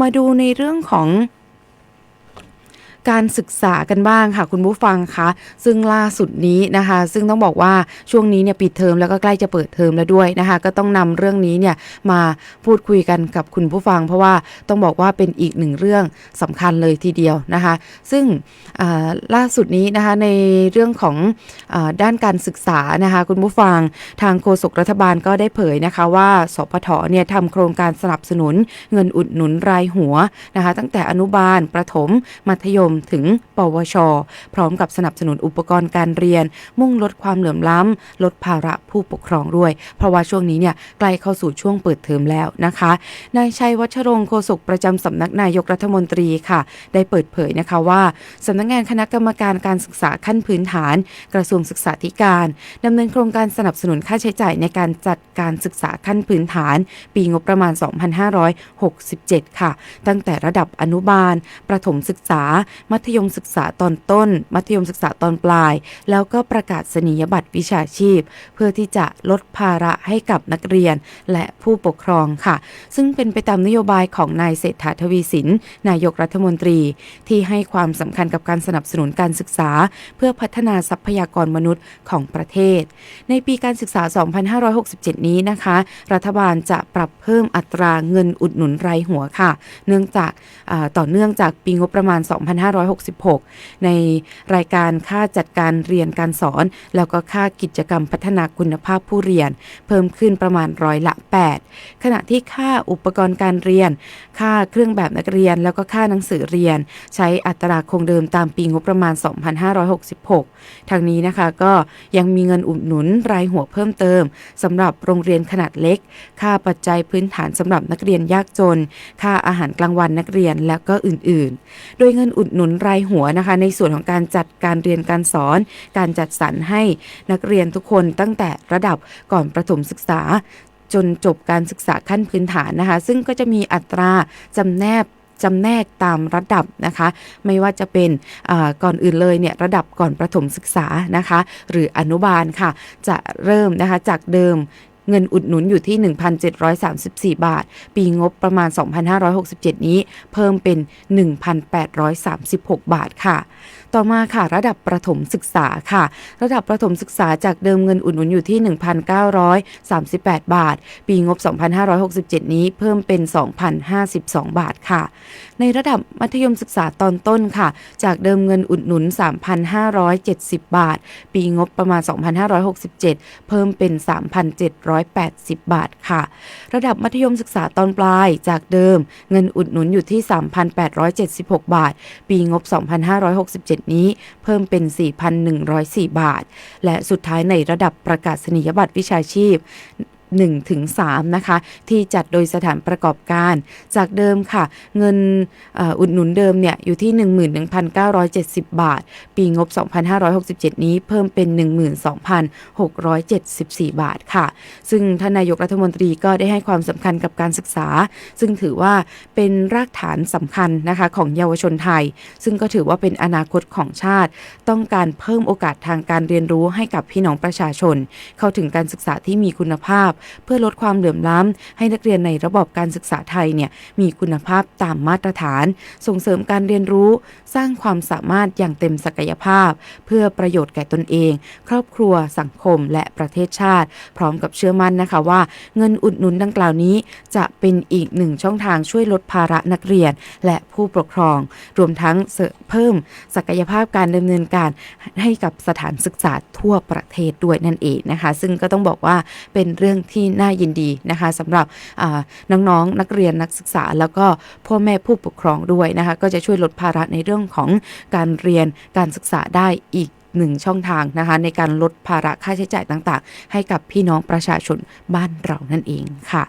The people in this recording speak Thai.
มาดูในเรื่องของ การศึกษากันบ้างค่ะคุณผู้ฟังคะซึ่งล่าสุดนี้นะคะ ซึ่งต้องบอกว่าช่วงนี้เนี่ยปิดเทอมแล้วก็ใกล้จะเปิดเทอมแล้วด้วยนะคะ ก็ต้องนำเรื่องนี้เนี่ยมาพูดคุยกันกับคุณผู้ฟัง เพราะว่าต้องบอกว่าเป็นอีกหนึ่งเรื่องสำคัญเลยทีเดียวนะคะ ซึ่งล่าสุดนี้นะคะในเรื่องของอด้านการศึกษานะคะคุณผู้ฟังทางโฆษกรัฐบาลก็ได้เผยนะคะว่าสพทเนี่ยทำโครงการสนับสนุนเงินอุดหนุนรายหัวนะคะ ตั้งแต่อนุบาลประถมมัธยมถึง ปวช พร้อมกับสนับสนุนอุปกรณ์การเรียน มุ่งลดความเหลื่อมล้ำลดภาระผู้ปกครองด้วย เพราะว่าช่วงนี้เนี่ยใกล้เข้าสู่ช่วงเปิดเทอมแล้วนะคะนายชัยวัชรงค์โฆษกประจำสำนักนายกรัฐมนตรีค่ะ ได้เปิดเผยนะคะว่าสำนักงานคณะกรรมการการศึกษาขั้นพื้นฐาน กระทรวงศึกษาธิการดำเนินโครงการสนับสนุนค่าใช้จ่ายในการจัดการศึกษาขั้นพื้นฐาน ปีงบประมาณ 2567 ค่ะ ตั้งแต่ระดับอนุบาล ประถมศึกษามัธยมศึกษาตอนต้น มัธยมศึกษาตอนปลาย แล้วก็ประกาศนียบัตรวิชาชีพ เพื่อที่จะลดภาระให้กับนักเรียนและผู้ปกครองค่ะ ซึ่งเป็นไปตามนโยบายของนายเศรษฐาทวีสิน นายกรัฐมนตรี ที่ให้ความสำคัญกับการสนับสนุนการศึกษา เพื่อพัฒนาทรัพยากรมนุษย์ของประเทศ ในปีการศึกษา 2567 นี้นะคะ รัฐบาลจะปรับเพิ่มอัตราเงินอุดหนุนรายหัวค่ะ เนื่องจากต่อเนื่องจากปีงบประมาณ2566 ในรายการค่าจัดการเรียนการสอน แล้วก็ค่ากิจกรรมพัฒนาคุณภาพผู้เรียน เพิ่มขึ้นประมาณร้อยละ 8 ขณะที่ค่าอุปกรณ์การเรียน ค่าเครื่องแบบนักเรียน แล้วก็ค่าหนังสือเรียน ใช้อัตราคงเดิมตามปีงบประมาณ 2566 ทางนี้นะคะก็ยังมีเงินอุดหนุนรายหัวเพิ่มเติมสำหรับโรงเรียนขนาดเล็ก ค่าปัจจัยพื้นฐานสำหรับนักเรียนยากจน ค่าอาหารกลางวันนักเรียนและก็อื่นๆ โดยเงินอุดหนุนรายหัวนะคะ ในส่วนของการจัดการเรียนการสอน การจัดสรรให้นักเรียนทุกคนตั้งแต่ระดับก่อนประถมศึกษาจนจบการศึกษาขั้นพื้นฐานนะคะ ซึ่งก็จะมีอัตราจำแนบจำแนกตามระดับนะคะ ไม่ว่าจะเป็นก่อนอื่นเลยเนี่ยระดับก่อนประถมศึกษานะคะ หรืออนุบาลค่ะ จะเริ่มนะคะจากเดิม เงินอุดหนุนอยู่ที่ 1,734 บาท ปีงบประมาณ 2,567 นี้ เพิ่มเป็น 1,836 บาทค่ะ ต่อมาค่ะ ระดับประถมศึกษาค่ะ ระดับประถมศึกษาจากเดิมเงินอุดหนุนอยู่ที่ 1,938 บาท ปีงบ 2,567 นี้เพิ่มเป็น 2,052 บาทค่ะ ในระดับมัธยมศึกษาตอนต้นค่ะ จากเดิมเงินอุดหนุน 3,570 บาท ปีงบประมาณ 2,567 เพิ่มเป็น3,780 บาทค่ะ ระดับมัธยมศึกษาตอนปลายจากเดิม เงินอุดหนุนอยู่ที่ 3,876 บาท ปีงบ 2,567 นี้ เพิ่มเป็น 4,104 บาท และสุดท้ายในระดับประกาศนียบัตรวิชาชีพ 1ถึง3นะคะที่จัดโดยสถานประกอบการ จากเดิมค่ะ เงินอออุดหนุนเดิมเนี่ยอยู่ที่ 11,970 บาท ปีงบ 2,567 นี้เพิ่มเป็น 12,674 บาทค่ะ ซึ่งท่านนายกรัฐมนตรีก็ได้ให้ความสำคัญกับการศึกษา ซึ่งถือว่าเป็นรากฐานสำคัญนะคะของเยาวชนไทย ซึ่งก็ถือว่าเป็นอนาคตของชาติ ต้องการเพิ่มโอกาสทางการเรียนรู้ให้กับพี่น้องประชาชน เข้าถึงการศึกษาที่มีคุณภาพเพื่อลดความเหลื่อมล้ำให้นักเรียนในระบบการศึกษาไทยเนี่ยมีคุณภาพตามมาตรฐาน ส่งเสริมการเรียนรู้ สร้างความสามารถอย่างเต็มศักยภาพ เพื่อประโยชน์แก่ตนเอง ครอบครัวสังคมและประเทศชาติ พร้อมกับเชื่อมั่นนะคะว่า เงินอุดหนุนดังกล่าวนี้ จะเป็นอีกหนึ่งช่องทางช่วยลดภาระนักเรียน และผู้ปกครอง รวมทั้งเเพิ่มศักยภาพการดำเนินการให้กับสถานศึกษาทั่วประเทศด้วยนั่นเองนะคะ ซึ่งก็ต้องบอกว่าเป็นเรื่องที่น่ายินดีนะคะสำหรับอ่าน้องๆนักเรียนนักศึกษา แล้วก็พ่อแม่ผู้ปกครองด้วยนะคะก็จะช่วยลดภาระในเรื่องของการเรียนการศึกษาได้อีกหนึ่งช่องทางนะคะในการลดภาระค่าใช้จ่ายต่างๆ ให้กับพี่น้องประชาชนบ้านเรานั่นเองค่ะ